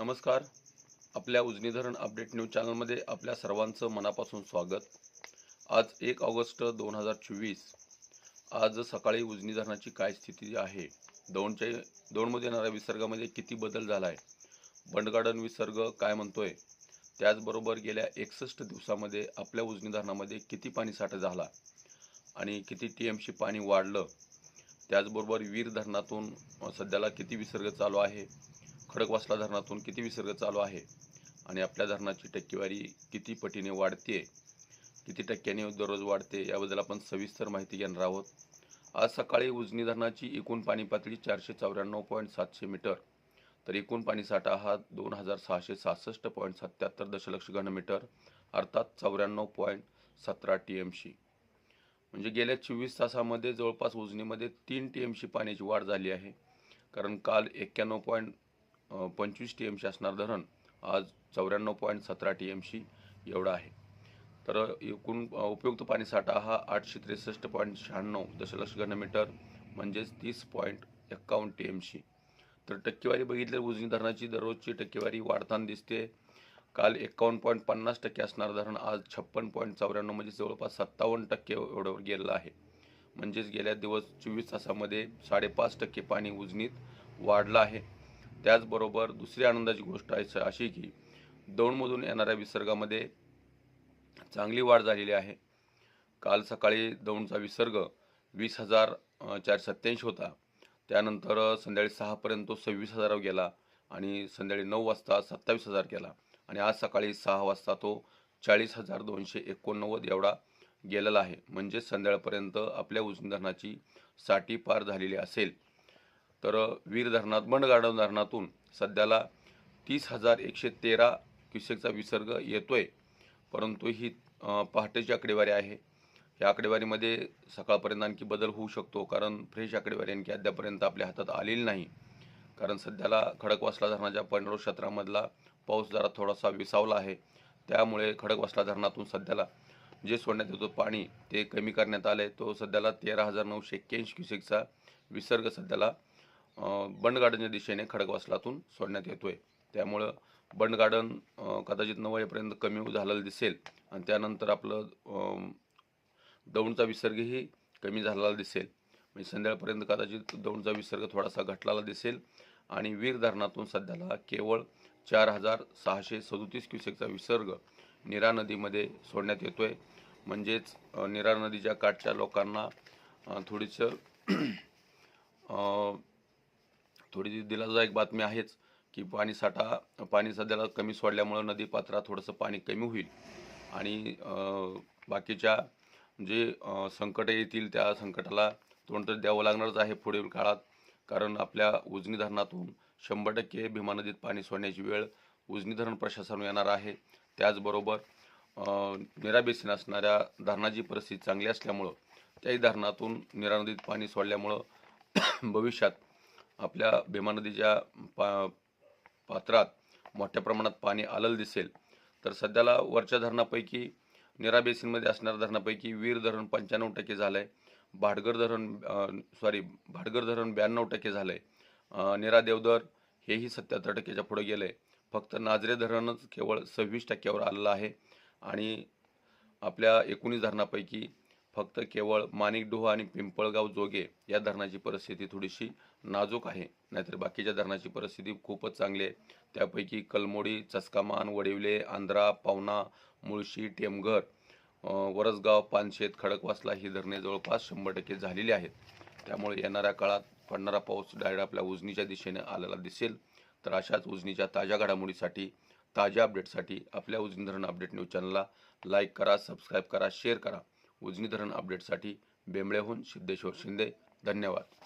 नमस्कार. आपल्या उजनी धरण अपडेट न्यूज चॅनलमध्ये आपल्या सर्वांचं मनापासून स्वागत. आज एक ऑगस्ट दोन हजार चोवीस. आज सकाळी उजनी धरणाची काय स्थिती आहे? दौंडच्या दौंडमध्ये येणाऱ्या विसर्गामध्ये किती बदल झाला आहे बंडगार्डन विसर्ग काय म्हणतोय? त्याचबरोबर गेल्या एकसष्ट दिवसामध्ये आपल्या उजनी धरणामध्ये किती पाणी साठा झाला? आणि किती टी एमशी पाणी वाढलं? त्याचबरोबर वीर धरणातून सध्याला किती विसर्ग चालू आहे? खडकवासला धरणातून किती विसर्ग चालू आहे? आणि आपल्या धरणाची टक्केवारी किती पटीने वाढते? किती टक्क्याने दररोज वाढते? याबद्दल आपण सविस्तर माहिती घेणार आहोत. आज सकाळी उजनी धरणाची एकूण पाणी पातळी चारशे चौऱ्याण्णव पॉईंट सातशे मीटर तर एकूण पाणी साठा हा दोन हजार सहाशे सहासष्ट पॉईंट सत्याहत्तर दशलक्ष घनमीटर अर्थात चौऱ्याण्णव पॉईंट सतरा टी एमशी म्हणजे गेल्या चोवीस तासामध्ये जवळपास उजनीमध्ये तीन टी एमशी पाण्याची वाढ झाली आहे. कारण काल एक्क्याण्णव पॉईंट पंचवीस टी एमशी असणार धरण आज चौऱ्याण्णव पॉईंट सतरा टी एमशी एवढा आहे. तर एकूण उपयुक्त उपयुक्त पाणीसाठा हा आठशे त्रेसष्ट पॉईंट शहाण्णव दशलक्ष घनमीटर म्हणजेच तीस पॉईंट एक्कावन्न टी एमशी तर टक्केवारी बघितली उजनी धरणाची दररोजची टक्केवारी वाढताना दिसते. काल एक्कावन्न पॉईंट पन्नास टक्के असणार धरण आज छप्पन पॉईंट चौऱ्याण्णव म्हणजे जवळपास सत्तावन्न टक्के एवढं गेलेलं आहे. म्हणजेच गेल्या दिवस चोवीस तासामध्ये साडेपाच टक्के पाणी उजनीत वाढलं आहे. त्याचबरोबर दुसरी आनंदाची गोष्ट आहे अशी की दौंडमधून येणाऱ्या विसर्गामध्ये चांगली वाढ झालेली आहे. काल सकाळी दौंडचा विसर्ग वीस हजार चारशे सत्याऐंशी होता. त्यानंतर संध्याकाळी सहापर्यंत तो सव्वीस हजारावर गेला आणि संध्याकाळी नऊ वाजता सत्तावीस हजार केला आणि आज सकाळी सहा वाजता तो चाळीस हजार दोनशे एकोणनव्वद एवढा गेलेला आहे. म्हणजे संध्याकाळपर्यंत आपल्या उजनी धरणाची साठी पार झालेली असेल. तर वीर धरणात बंडगार्डन धरणातून सध्याला तीस हजार एकशे तेरा क्युसेकचा विसर्ग येतो आहे परंतु ही पहाटेची आकडेवारी आहे. या आकडेवारीमध्ये सकाळपर्यंत आणखी बदल होऊ शकतो कारण फ्रेश आकडेवारी आणखी अद्यापर्यंत आपल्या हातात आलेली नाही. कारण सध्याला खडकवासला धरणाच्या पंढरो क्षेत्रामधला पाऊस जरा थोडासा विसावला आहे. त्यामुळे खडकवासला धरणातून सध्याला जे सोडण्यात येतो पाणी ते कमी करण्यात आलं आहे तो सध्याला तेरा हजार नऊशे एक्क्याऐंशी क्युसेकचा विसर्ग सध्याला बंड गार्डनच्या दिशेने खडकवासलातून सोडण्यात येतोय. त्यामुळं बंड गार्डन कदाचित नऊ वाजेपर्यंत कमी झालेलं दिसेल आणि त्यानंतर आपलं दौंडचा विसर्गही कमी झालेला दिसेल. म्हणजे संध्याकाळपर्यंत कदाचित दौंडचा विसर्ग थोडासा घटलेला दिसेल आणि वीर धरणातून सध्याला केवळ चार हजार सहाशे सदोतीस क्युसेकचा विसर्ग निरा नदीमध्ये सोडण्यात येतो आहे म्हणजेच निरा नदीच्या काठच्या लोकांना थोडीसं थोडी दिलासादायक बातमी आहेच की पाणी साठा पाणी सध्याला कमी सोडल्यामुळं नदी पात्रात थोडंसं पाणी कमी होईल. आणि बाकीच्या जे संकटं येतील त्या संकटाला तोंड तर द्यावं लागणारच आहे पुढील काळात. कारण आपल्या उजनी धरणातून शंभर टक्के भीमा नदीत पाणी सोडण्याची वेळ उजनी धरण प्रशासन येणार आहे. त्याचबरोबर अ, निरा बेसिन असणाऱ्या धरणाची परिस्थिती चांगली असल्यामुळं त्याही धरणातून निरा नदीत पाणी सोडल्यामुळं भविष्यात आपल्या भीमा नदीच्या पा पात्रात मोठ्या प्रमाणात पाणी आलेलं दिसेल. तर सध्याला वरच्या धरणापैकी निरा बेसिनमध्ये असणाऱ्या धरणापैकी वीर धरण पंच्याण्णव टक्के झालं आहे भाडगर धरण सॉरी भाडगर धरण ब्याण्णव टक्के झालं आहे निरा देवदर हेही सत्याहत्तर टक्क्याच्या पुढे गेलं आहे फक्त नाजरे धरणच केवळ सव्वीस टक्क्यावर आलेलं आहे. आणि आपल्या एकोणीस धरणापैकी फक्त केवळ माणिकडोह आणि पिंपळगाव जोगे या धरणाची परिस्थिती थोडीशी नाजूक आहे. नाहीतर बाकीच्या धरणाची परिस्थिती खूपच चांगली आहे. त्यापैकी कलमोडी चस्कामान वडिवले आंध्रा पावना मुळशी टेमघर वरसगाव पानशेत खडकवासला ही धरणे जवळपास शंभर टक्के झालेली आहेत. त्यामुळे येणाऱ्या काळात पडणारा पाऊस डायरेक्ट आपल्या उजनीच्या दिशेने आलेला दिसेल. तर अशाच उजनीच्या ताज्या घडामोडीसाठी ताज्या अपडेटसाठी आपल्या उजनी धरण अपडेट न्यूज चॅनलला लाईक करा सबस्क्राईब करा शेअर करा. उजनी धरण अपडेटसाठी बेंबळेहून सिद्धेश्वर शिंदे. धन्यवाद.